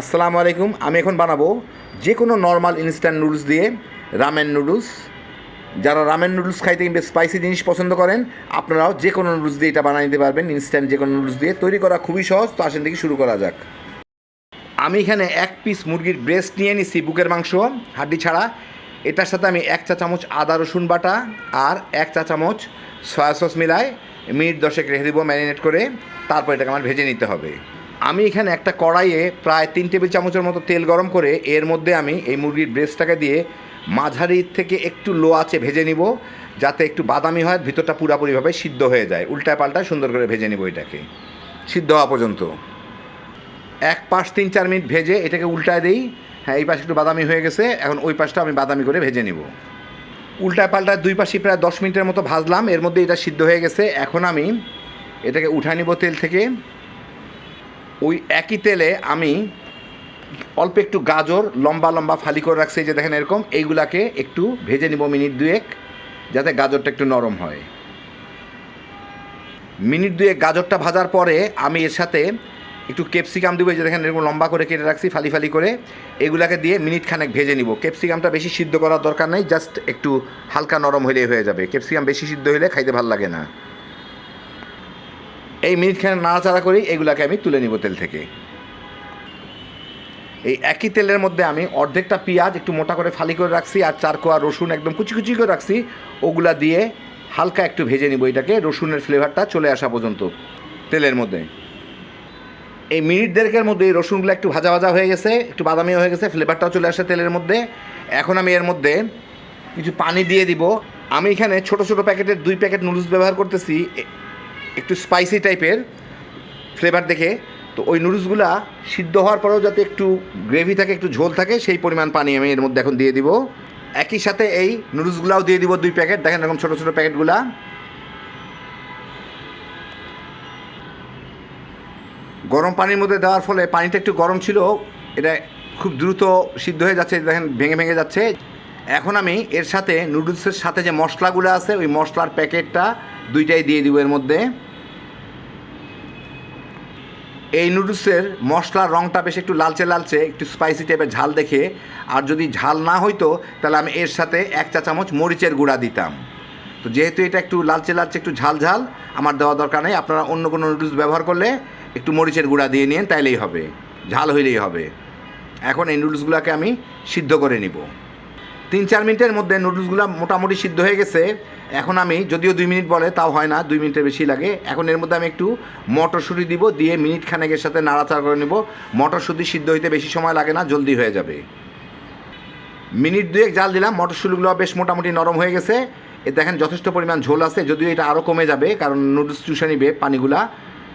আসসালামু আলাইকুম, আমি এখন বানাবো যে কোনো নর্মাল ইনস্ট্যান্ট নুডলস দিয়ে রামেন নুডলস যারা রামেন নুডলস খাইতে কিংবা স্পাইসি জিনিস পছন্দ করেন, আপনারাও যে কোনো নুডলস দিয়ে এটা বানিয়ে নিতে পারবেন ইনস্ট্যান্ট যে কোনো নুডলস দিয়ে। তৈরি করা খুবই সহজ, তো আসেন থেকে শুরু করা যাক। আমি এখানে এক পিস মুরগির ব্রেস্ট নিয়ে নিছি, বুকের মাংস, হাড্ডি ছাড়া। এটার সাথে আমি এক চা চামচ আদা রসুন বাটা আর এক চা চামচ সয়া সস মিলায় মিনিট দশেক রেখে দেবো ম্যারিনেট করে। তারপর এটাকে আমার ভেজে নিতে হবে। আমি এখানে একটা কড়াইয়ে প্রায় তিন টেবিল চামচের মতো তেল গরম করে এর মধ্যে আমি এই মুরগির ব্রেস্টটাকে দিয়ে মাঝারি থেকে একটু লো আছে ভেজে নিব, যাতে একটু বাদামি হয়, ভিতরটা পুরাপুরিভাবে সিদ্ধ হয়ে যায়। উল্টায় পাল্টায় সুন্দর করে ভেজে নিব এটাকে। সিদ্ধ হওয়া পর্যন্ত। এক পাশ তিন চার মিনিট ভেজে এটাকে উল্টায় দিই। হ্যাঁ এই পাশে একটু বাদামি হয়ে গেছে, এখন ওই পাশটা আমি বাদামি করে ভেজে নিব। উল্টায় পাল্টায় দুই পাশে প্রায় দশ মিনিটের মতো ভাজলাম, এর মধ্যে এটা সিদ্ধ হয়ে গেছে। এখন আমি এটাকে উঠায় নিব তেল থেকে। ওই একই তেলে আমি অল্প একটু গাজর লম্বা লম্বা ফালি করে রাখছি যে দেখেন এরকম, এইগুলাকে একটু ভেজে নিব মিনিট দুয়েক, যাতে গাজরটা একটু নরম হয়। মিনিট দুয়েক গাজরটা ভাজার পরে আমি এর সাথে একটু ক্যাপসিকাম দেবো যে দেখেন এরকম লম্বা করে কেটে রাখছি, ফালি ফালি করে, এগুলাকে দিয়ে মিনিট খানেক ভেজে নিব। ক্যাপসিকামটা বেশি সিদ্ধ করার দরকার নেই, জাস্ট একটু হালকা নরম হলেই হয়ে যাবে। ক্যাপসিকাম বেশি সিদ্ধ হলে খাইতে ভালো লাগে না। এই মিনিটখানে নাড়াচাড়া করি, এগুলাকে আমি তুলে নিব তেল থেকে। এই একই তেলের মধ্যে আমি অর্ধেকটা পেঁয়াজ একটু মোটা করে ফালি করে রাখছি, আর চার কোয়া রসুন একদম কুচি কুচি করে রাখছি। ওগুলা দিয়ে হালকা একটু ভেজে নিব এটাকে, রসুনের ফ্লেভারটা চলে আসা পর্যন্ত তেলের মধ্যে। এই মিনিট দেড়েকের মধ্যে এই রসুনগুলো একটু ভাজা ভাজা হয়ে গেছে, একটু বাদামি হয়ে গেছে ফ্লেভারটাও চলে আসে তেলের মধ্যে। এখন আমি এর মধ্যে কিছু পানি দিয়ে দিব। আমি এখানে ছোট ছোট প্যাকেটের দুই প্যাকেট নুডলস ব্যবহার করতেছি। একটু স্পাইসি টাইপের ফ্লেভার দেখে। তো ওই নুডলসগুলা সিদ্ধ হওয়ার পরেও যাতে একটু গ্রেভি থাকে, একটু ঝোল থাকে, সেই পরিমাণ পানি আমি এর মধ্যে এখন দিয়ে দিব। একই সাথে এই নুডলসগুলাও দিয়ে দিব দুই প্যাকেট দেখেন এরকম ছোটো ছোটো প্যাকেটগুলা গরম পানির মধ্যে দেওয়ার ফলে পানিটা একটু গরম ছিল। এটা খুব দ্রুত সিদ্ধ হয়ে যাচ্ছে, দেখেন ভেঙে ভেঙে যাচ্ছে। এখন আমি এর সাথে নুডলসের সাথে যে মশলাগুলো আছে, ওই মশলার প্যাকেটটা দুইটাই দিয়ে দিব এর মধ্যে। এই নুডলসের মশলার রঙটা বেশ একটু লালচে লালচে, একটু স্পাইসি টাইপের ঝাল দেখে। আর যদি ঝাল না হইতো, তাহলে আমি এর সাথে এক চা চামচ মরিচের গুঁড়া দিতাম। তো যেহেতু এটা একটু লালচে লালচে, একটু ঝাল ঝাল, আমার দেওয়া দরকার নেই। আপনারা অন্য কোনো নুডলস ব্যবহার করলে একটু মরিচের গুঁড়া দিয়ে নিন তাইলেই হবে। ঝাল হইলেই হবে। এখন এই নুডলসগুলোকে আমি সিদ্ধ করে নিব। তিন চার মিনিটের মধ্যে নুডলসগুলো মোটামুটি সিদ্ধ হয়ে গেছে। এখন আমি, যদিও দুই মিনিট বলে, তাও হয় না, দুই মিনিটের বেশি লাগে। এখন এর মধ্যে আমি একটু মটরশুঁটি দিব, দিয়ে মিনিট খানেকের সাথে নাড়াচাড়া করে নেব। মটরশুঁটি সিদ্ধ হইতে বেশি সময় লাগে না, জলদি হয়ে যাবে। মিনিট দুয়েক জাল দিলাম, মটরশুঁটিগুলো বেশ মোটামুটি নরম হয়ে গেছে। এ দেখেন, যথেষ্ট পরিমাণ ঝোল আছে, যদিও এটা আরও কমে যাবে, কারণ নুডলস চুষে নিবে পানিগুলা।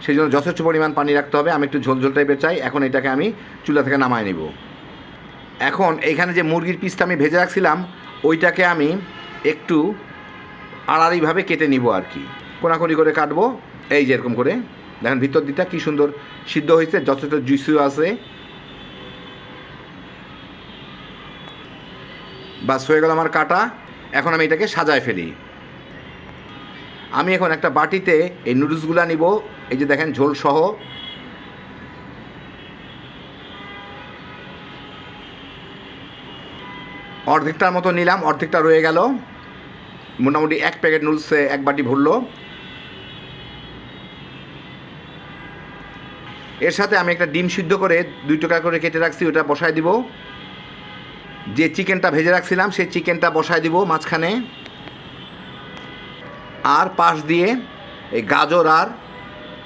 সেই জন্য যথেষ্ট পরিমাণ পানি রাখতে হবে, আমি একটু ঝোল ঝোল টাইপের চাই। এখন এটাকে আমি চুলা থেকে নামায় নিব। এখন এইখানে যে মুরগির পিসটা আমি ভেজে রাখছিলাম, ওইটাকে আমি একটু আড়াড়িভাবে কেটে নিব আর কি। কোনাকুনি করে কাটবো। এই যে এরকম করে। দেখেন ভিতর দিকটা কী সুন্দর সিদ্ধ হয়েছে, যথেষ্ট জুসিও আছে। বাস, হয়ে গেল আমার কাটা। এখন আমি এটাকে সাজায় ফেলি। আমি এখন একটা বাটিতে এই নুডলসগুলো নিব। এই যে দেখেন ঝোল সহ। অর্ধেকটার মতো নিলাম, অর্ধেকটা রয়ে গেল। মোটামুটি এক প্যাকেট নুডলসে এক বাটি ভরলো এর সাথে আমি একটা ডিম সিদ্ধ করে দুই টাকা করে কেটে রাখছি, ওটা বসায় দিব। যে চিকেনটা ভেজে রাখছিলাম, সেই চিকেনটা বসায় দিব মাঝখানে। আর পাশ দিয়ে এই গাজর আর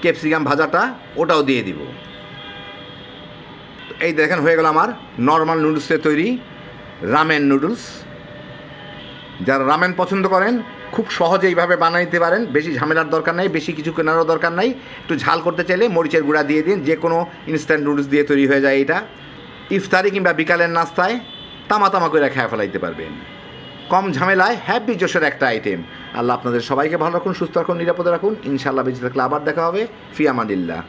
ক্যাপসিকাম ভাজাটা ওটাও দিয়ে দিব। এই দেখেন, হয়ে গেল আমার নর্মাল নুডলসে তৈরি। Ramen noodles. যারা রামেন পছন্দ করেন, খুব সহজে এইভাবে বানিয়ে দিতে পারেন। বেশি ঝামেলার দরকার নেই, বেশি কিছু কেনারও দরকার নাই। একটু ঝাল করতে চাইলে মরিচের গুঁড়া দিয়ে দিন, যে কোনো ইনস্ট্যান্ট নুডলস দিয়ে তৈরি হয়ে যায় এটা। ইফতারি কিংবা বিকালের নাস্তায় তামা তামা করে খেয়ে ফেলাইতে পারবেন। কম ঝামেলায় হ্যাপি জোশের একটা আইটেম আল্লাহ আপনাদের সবাইকে ভালো রাখুন, সুস্থ রাখুন, নিরাপদে রাখুন। ইনশাআল্লাহ বেঁচে থাকলে আবার দেখা হবে। ফিয়ামানিল্লাহ।